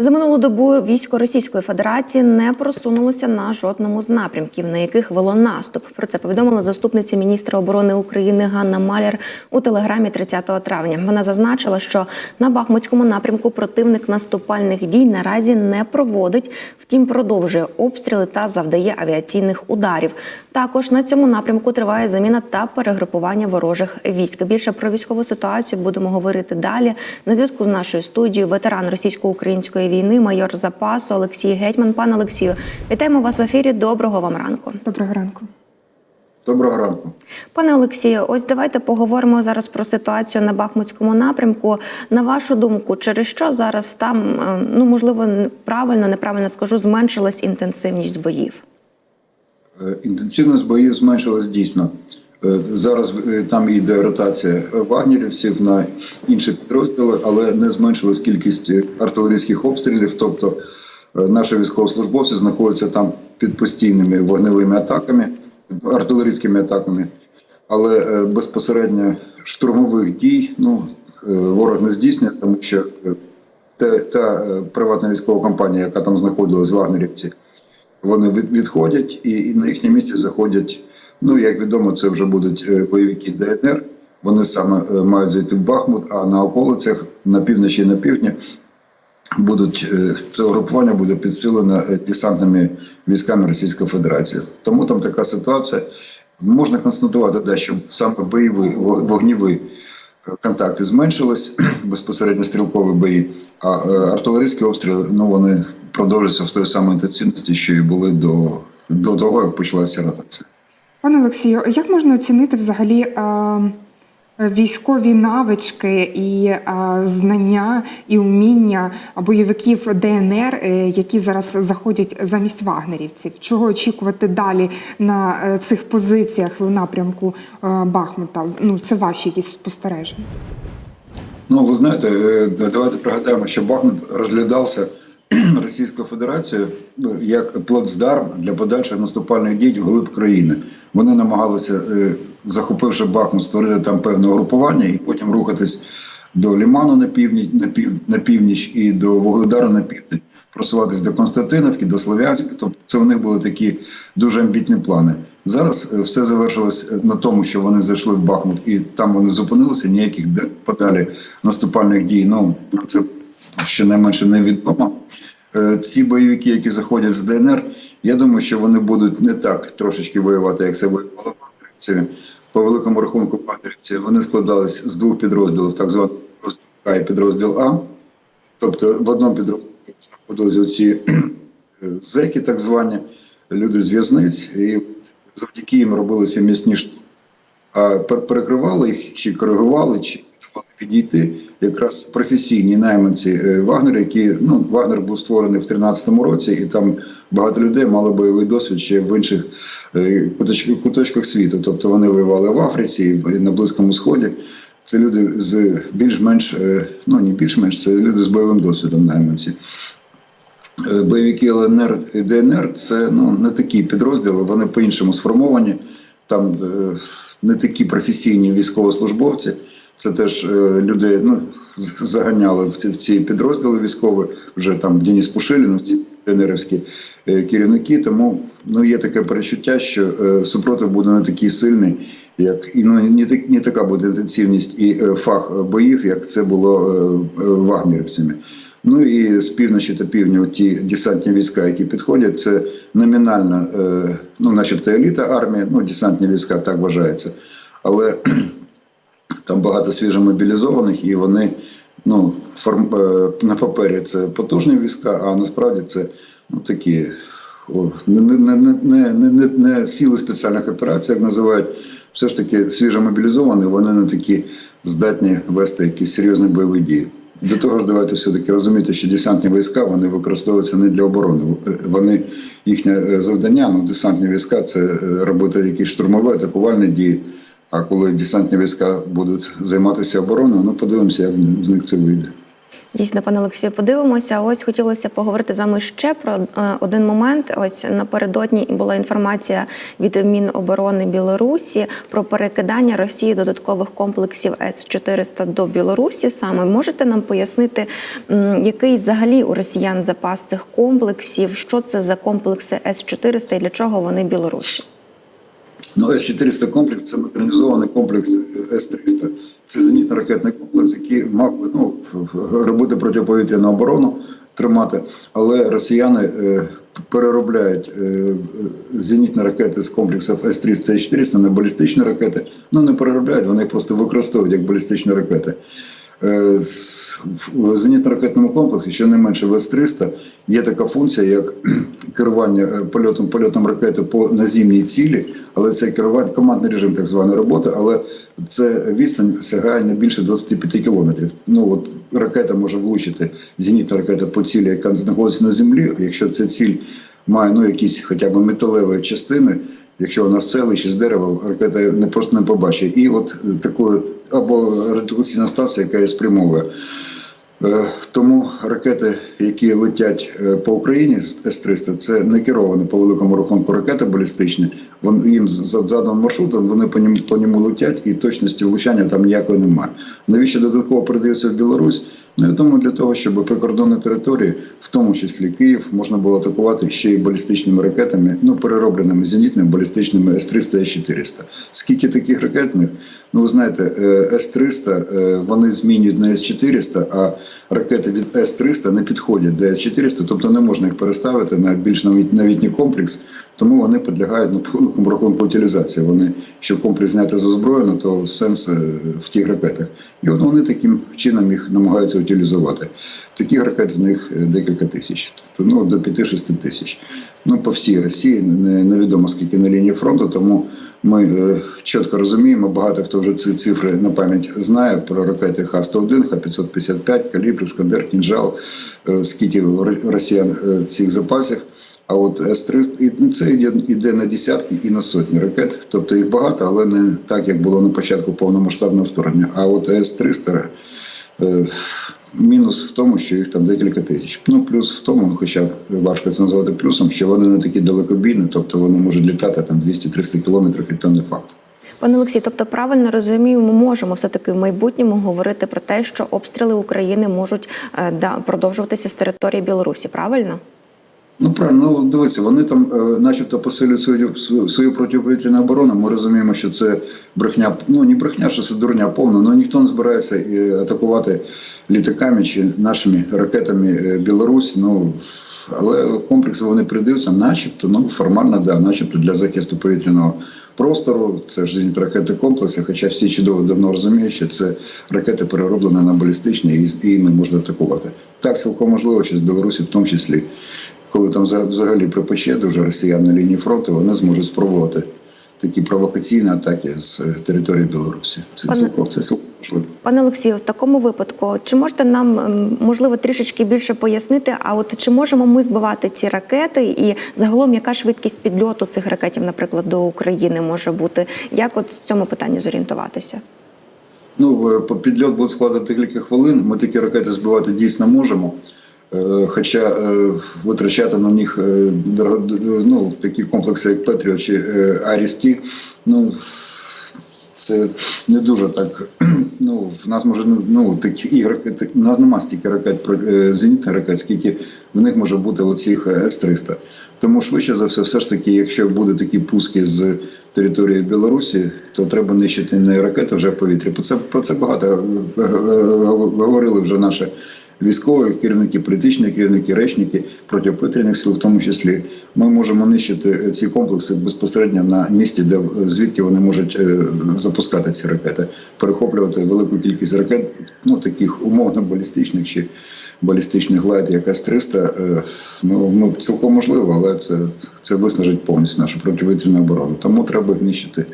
За минулу добу військо Російської Федерації не просунулося на жодному з напрямків, на яких вело наступ. Про це повідомила заступниця міністра оборони України Ганна Маляр у телеграмі 30 травня. Вона зазначила, що на Бахмутському напрямку противник наступальних дій наразі не проводить, втім продовжує обстріли та завдає авіаційних ударів. Також на цьому напрямку триває заміна та перегрупування ворожих військ. Більше про військову ситуацію будемо говорити далі. На зв'язку з нашою студією ветеран російсько-української війни, майор запасу Олексій Гетьман. Пане Олексію, вітаємо вас в ефірі. Доброго вам ранку. Доброго ранку. Доброго ранку. Пане Олексію, ось давайте поговоримо зараз про ситуацію на Бахмутському напрямку. На вашу думку, через що зараз там е, ну можливо правильно, неправильно скажу, зменшилась інтенсивність боїв? Е, Інтенсивність боїв зменшилась дійсно. Е, Зараз е, там йде ротація вагнерівців на інші підрозділи, але не зменшилась кількість артилерійських обстрілів. Тобто е, наші військовослужбовці знаходяться там під постійними вогневими атаками, артилерійськими атаками, але безпосередньо штурмових дій ну, ворог не здійснює, тому що та, та приватна військова компанія, яка там знаходилась, вагнерівці, вони від, відходять і, і на їхнє місце заходять. Ну, як відомо, це вже будуть е, бойовики ДНР. Вони саме е, мають зайти в Бахмут, а на околицях на півночі і на півдні будуть е, це угрупування буде підсилено десантними військами Російської Федерації. Тому там така ситуація. Можна констатувати, да, що саме бойові во- вогневі контакти зменшились, безпосередньо стрілкові бої, а артилерійські обстріли ну вони продовжуються в той самій інтенсивності, що і були до, до того, як почалася ротація. Пане Олексію, як можна оцінити взагалі е, військові навички і е, знання і уміння бойовиків ДНР, е, які зараз заходять замість вагнерівців? Чого очікувати далі на е, цих позиціях в напрямку е, Бахмута? Ну, це ваші якісь спостереження. Ну, ви знаєте, е, давайте пригадаємо, що Бахмут розглядався Російською Федерацією ну, як плацдарм для подальших наступальних дій в глиб країни. Вони намагалися, е, захопивши Бахмут, створити там певне угрупування і потім рухатись до Ліману на північ, на, пів, на північ і до Вугледару на південь, просуватись до Константиновки, до Слов'янська. Тобто це них були такі дуже амбітні плани. Зараз е, все завершилось на тому, що вони зайшли в Бахмут і там вони зупинилися. Ніяких подалі наступальних дій. Ну про це щонайменше невідомо. Е, Ці бойовики, які заходять з ДНР, я думаю, що вони будуть не так трошечки воювати, як це воювали вагнерівці. По великому рахунку вагнерівці вони складались з двох підрозділів, так званий підрозділ А і підрозділ А. Тобто в одному підрозділі знаходилися оці зеки, так звані, люди з в'язниць, і завдяки їм робилися міцні штуки. А перекривали їх, чи коригували, чи давали підійти якраз професійні найманці е, Вагнера, які ну Вагнер був створений в 13-му році, і там багато людей мали бойовий досвід ще в інших е, куточках, куточках світу. Тобто вони воювали в Африці і на Близькому Сході. Це люди з більш-менш, е, ну не більш-менш, це люди з бойовим досвідом найманці. Бойовики ЛНР і ДНР це ну, не такі підрозділи, вони по-іншому сформовані. Там не такі професійні військовослужбовці. Це теж е, людей ну, заганяли в ці, в ці підрозділи військові, вже там Деніс Пушилін, ці ДНРівські е, керівники. Тому ну, є таке перечуття, що е, супротив буде не такий сильний, як і ну, не, так, не така буде інтенсивність і фах боїв, як це було вагнерівцями. Ну і з півночі та півдня ті десантні війська, які підходять, це номінально, ну, начебто еліта армії, ну, десантні війська, так вважається. Але там багато свіжомобілізованих, і вони ну, форм, е, на папері це потужні війська, а насправді це ну, такі о, не, не, не, не, не, не, сили спеціальних операцій, як називають. Все ж таки свіжомобілізовані, вони не такі здатні вести якісь серйозні бойові дії. До того ж, давайте все-таки розуміти, що десантні війська вони використовуються не для оборони. Е, Вони їхнє е, завдання, ну десантні війська це робити якісь штурмові атакувальні дії. А коли десантні війська будуть займатися обороною, ну подивимося, як з них це вийде. Дійсно, пане Олексію, подивимося. Ось хотілося поговорити з вами ще про е, один момент. Ось напередодні була інформація від Міноборони Білорусі про перекидання Росії додаткових комплексів С-400 до Білорусі. Саме можете нам пояснити, який взагалі у росіян запас цих комплексів? Що це за комплекси С-400 і для чого вони Білорусі? Ну, С-400 комплекс це модернізований комплекс С-300. Це зенітно-ракетний комплекс, який мав ну, робити протиповітряну оборону, тримати. Але росіяни е, переробляють е, зенітні ракети з комплексів С-300 і С-400 на балістичні ракети. Ну, не переробляють, вони їх просто використовують як балістичні ракети. Е, В зенітно-ракетному комплексі, щонайменше в С-300, є така функція, як керування е, польотом, польотом ракети по наземній цілі, але це керування, командний режим так званої роботи, але це відстань сягає не більше 25 кілометрів. Ну от ракета може влучити, зенітна ракета по цілі, яка знаходиться на землі, якщо ця ціль має ну, якісь хоча б металеві частини, Якщо вона з селища, з дерева, ракета не просто не побачить. І от такою або радіаційна станція, яка її спрямовує. Е, Тому ракети, які летять е, по Україні з С-300, це не керовані по великому рахунку ракети балістичні. Вон їм за заданим маршрутом вони по ньому, по ньому летять, і точності влучання там ніякої немає. Навіщо додатково передаються в Білорусь? Ну я думаю, для того, щоб прикордонні території, в тому числі Київ, можна було атакувати ще й балістичними ракетами, ну переробленими зенітними балістичними С-300 і С-400. Скільки таких ракетних? Ну ви знаєте, е, С-300 е, вони змінюють на С-400, а ракети від С-300 не підходять до С-400, тобто не можна їх переставити на більш новітній комплекс, тому вони підлягають на великому рахунку утилізації. Вони, якщо комплекс зняти з озброєно, то сенс е, в тих ракетах. І от вони таким чином їх намагаються утилізувати. Таких ракет в них е, декілька тисяч, тобто ну, до 5-6 тисяч. Ну, по всій Росії невідомо скільки на лінії фронту, тому ми е, чітко розуміємо, багато хто вже ці цифри на пам'ять знає про ракети Х-101, Х-555, Калібр, Іскандер, Кінжал, е, скільки росіян е, цих запасів. А от С-300, і ну, це йде, на десятки і на сотні ракет. Тобто їх багато, але не так, як було на початку повномасштабного вторгнення. А от С-300 е, мінус в тому, що їх там декілька тисяч. Ну, плюс в тому, хоча важко це назвати плюсом, що вони не такі далекобійні, тобто вони можуть літати там 200-300 кілометрів, і то не факт. Пане Олексій, тобто правильно розумію, ми можемо все таки в майбутньому говорити про те, що обстріли України можуть е, да, продовжуватися з території Білорусі. Правильно? Ну правильно, ну дивіться, вони там, е, начебто, посилюють свою свою- протиповітряну оборону. Ми розуміємо, що це брехня, ну не брехня, що це дурня повна. Ну ніхто не збирається е, атакувати літаками чи нашими ракетами е, Білорусь. Ну але комплекси вони придаються, начебто, ну формально, да, начебто для захисту повітряного простору. Це ж ракети комплекси, хоча всі чудово давно розуміють, що це ракети перероблені на балістичні і і ними можна атакувати. Так цілком можливо, що з Білорусі в тому числі коли там вза- взагалі припече дуже росіян на лінії фронту, вони зможуть спробувати такі провокаційні атаки з е, території Білорусі. Це цілком це цілком можливо. Пане Олексію, в такому випадку, чи можете нам ем, можливо трішечки більше пояснити? А от чи можемо ми збивати ці ракети, і загалом яка швидкість підльоту цих ракетів, наприклад, до України може бути? Як от в цьому питанні зорієнтуватися? Ну е, підльот буде складати декілька хвилин. Ми такі ракети збивати дійсно можемо. Е, Хоча е, витрачати на них е, ну, такі комплекси, як Петріо чи Арісті, ну це не дуже так. Ну, в нас може ну, такі ігор, у нас немає стільки ракет про зенітних ракет, скільки в них може бути оцих е, С-300. Тому швидше за все, все ж таки, якщо буде такі пуски з території Білорусі, то треба нищити не ракети вже в повітрі. Про це про це багато говорили вже наші військові керівники, політичні керівники, речники протиповітряних сил, в тому числі. Ми можемо нищити ці комплекси безпосередньо на місці, де звідки вони можуть е, запускати ці ракети, перехоплювати велику кількість ракет, ну таких умовно балістичних чи балістичних глайд, як С-300. е, Ну, ну цілком можливо, але це, це виснажить повністю нашу протиповітряну оборону. Тому треба їх нищити.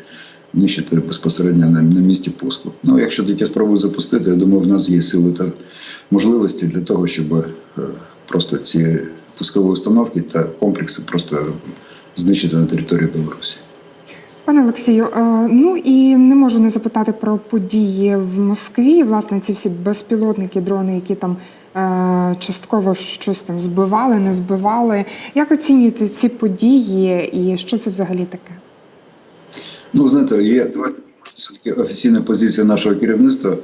Нищити безпосередньо на, на місці пуску. Ну, якщо таке спробують запустити, я думаю, в нас є сили та можливості для того, щоб е, просто ці пускові установки та комплекси просто знищити на території Білорусі. Пане Олексію, е, ну і не можу не запитати про події в Москві. Власне, ці всі безпілотники, дрони, які там е, частково щось там збивали, не збивали. Як оцінюєте ці події і що це взагалі таке? Ну, знаєте, є все-таки офіційна позиція нашого керівництва.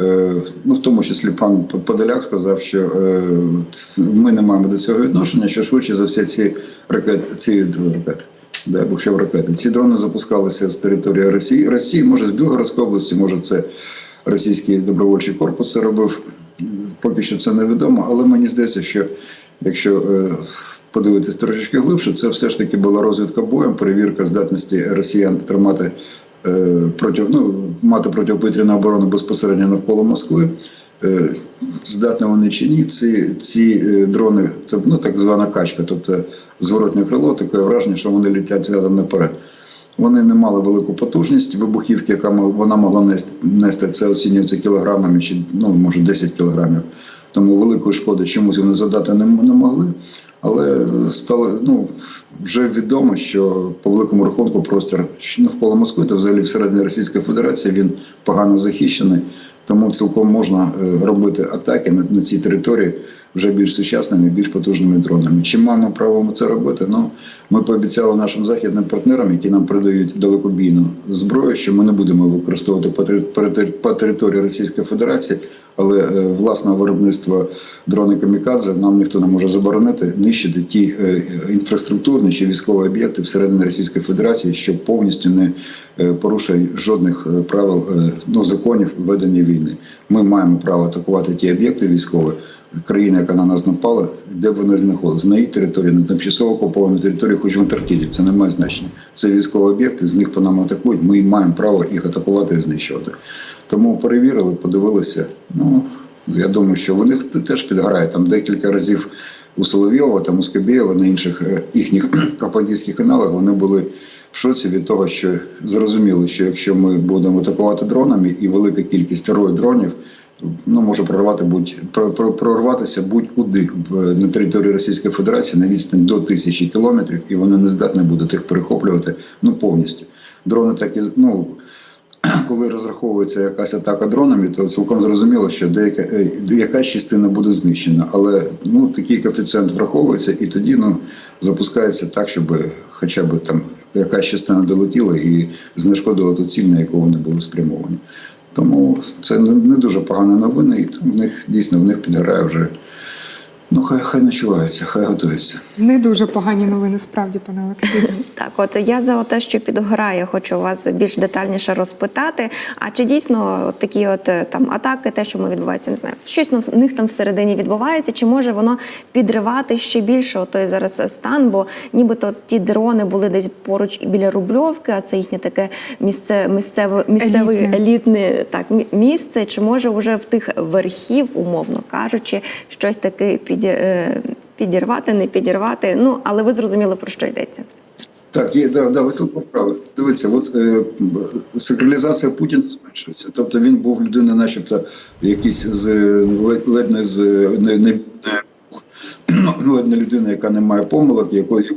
Е, ну, в тому числі пан Подоляк сказав, що е, ми не маємо до цього відношення, що швидше за все ці ракети, ці ракети, дай Бог ще в ракети. Ці дрони запускалися з території Росії, Росії, може з Білгородської області, може це російський добровольчий корпус це робив. Поки що це невідомо, але мені здається, що якщо е, подивитись трошечки глибше, це все ж таки була розвідка боєм, перевірка здатності росіян тримати е, проти, ну, мати протиповітряну оборону безпосередньо навколо Москви. Е, Здатні вони чи ні, ці, ці е, дрони, це ну, так звана качка, тобто зворотне крило, таке враження, що вони летять задом наперед. Вони не мали велику потужність вибухівки, яка вона могла нести, нести це оцінюється кілограмами чи ну може 10 кілограмів. Тому великої шкоди чомусь вони завдати не, не могли. Але стало ну вже відомо, що по великому рахунку простір навколо Москви та взагалі всередині Російської Федерації він погано захищений. Тому цілком можна е, робити атаки на, на цій території вже більш сучасними, більш потужними дронами. Чи маємо право ми це робити? Ну ми пообіцяли нашим західним партнерам, які нам передають далекобійну зброю, що ми не будемо використовувати по, тери- по тери- по території Російської Федерації, але е, власного виробництва дрони камікадзе нам ніхто не може заборонити нищити ті е, інфраструктурні чи військові об'єкти всередині Російської Федерації, що повністю не е, порушує жодних правил ну, законів ведення війни. Ми маємо право атакувати ті об'єкти військові, країни, яка на нас напала, де б вони знаходилися, на її території, на тимчасово окупованій території, хоч в Антарктиді, це не має значення. Це військові об'єкти, з них по нам атакують. Ми маємо право їх атакувати і знищувати. Тому перевірили, подивилися. Ну я думаю, що вони теж підграють там декілька разів у Соловйова, там у Скабєєва, на інших е, їхніх пропагандистських каналах вони були в шоці від того, що зрозуміли, що якщо ми будемо атакувати дронами і велика кількість рою дронів. Ну, може прорвати будь про- про- прорватися будь-куди на території Російської Федерації на відстань до тисячі кілометрів, і вони не здатні будуть їх перехоплювати ну повністю. Дрони так і ну коли розраховується якась атака дронами, то цілком зрозуміло, що деяка е, якась частина буде знищена, але ну такий коефіцієнт враховується, і тоді ну запускається так, щоб хоча б там якась частина долетіла і знешкодила ту ціль, на яку вони були спрямовані. Тому це не, дуже погана новина, і в них дійсно в них підграє вже. Ну, хай хай начувається, хай готується. Не дуже погані новини, справді, пане Олексію. Так, от я за те, що підгорає, хочу вас більш детальніше розпитати. А чи дійсно от такі от е, там атаки, те, що ми відбувається, не знаю, щось в них там всередині відбувається, чи може воно підривати ще більше от той зараз стан? Бо нібито ті дрони були десь поруч біля Рубльовки, а це їхнє таке місце, місцеве місцеве Елітне. елітне так мі- місце. Чи може вже в тих верхів, умовно кажучи, щось таке піді, е, підірвати, не підірвати? Ну але ви зрозуміли про що йдеться. Так, є, да, да, ви цілком праві. Дивіться, от е, сакралізація Путіна зменшується. Тобто він був людина, начебто, якийсь з е, ледь, не з е, не, не, ну, ледь не людина, яка не має помилок, якої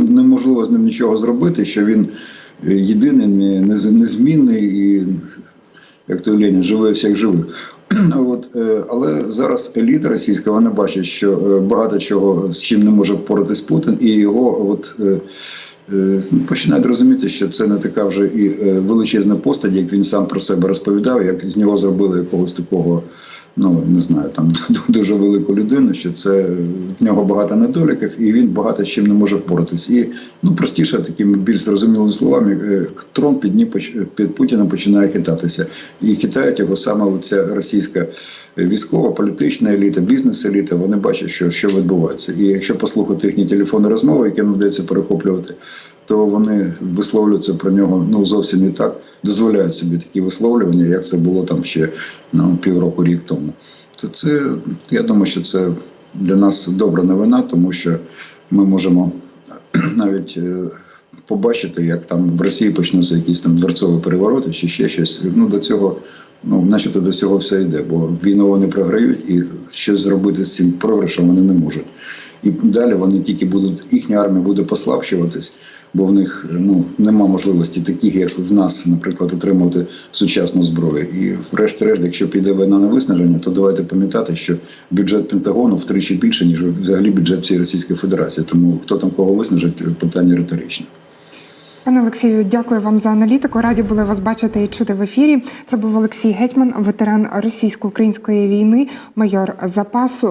неможливо з ним нічого зробити, що він е, єдиний, не, незмінний і як той Ленін, живе всіх живих. От, е, але зараз еліта російська вона бачить, що е, багато чого з чим не може впоратись Путін, і його от. е, Починають розуміти, що це не така вже і величезна постать, як він сам про себе розповідав, як з нього зробили якогось такого, ну не знаю, там дуже велику людину, що це е, в нього багато недоліків, і він багато з чим не може впоратись. І ну простіше, такими більш зрозумілими словами, е, трон під поч- під Путіном починає хитатися, і хитають його саме ця російська військова, політична еліта, бізнес-еліта. Вони бачать, що, що відбувається. І якщо послухати їхні телефонні розмови, які нам вдається перехоплювати, то вони висловлюються про нього ну зовсім не так, дозволяють собі такі висловлювання, як це було там ще ну, півроку рік тому. Це, це я думаю, що це для нас добра новина, тому що ми можемо навіть е, побачити, як там в Росії почнуться якісь там дворцові перевороти чи ще щось. Ну до цього, ну начебто до цього все йде, бо війну вони програють і щось зробити з цим програшем вони не можуть. І далі вони тільки будуть їхня армія буде послабшуватись, бо в них ну нема можливості таких, як в нас, наприклад, отримати сучасну зброю. І врешті-решт, якщо піде війна на виснаження, то давайте пам'ятати, що бюджет Пентагону втричі більше ніж взагалі бюджет всієї Російської Федерації. Тому хто там кого виснажить, питання риторичне. Пане Олексію, дякую вам за аналітику. Раді були вас бачити і чути в ефірі. Це був Олексій Гетьман, ветеран російсько-української війни, майор запасу.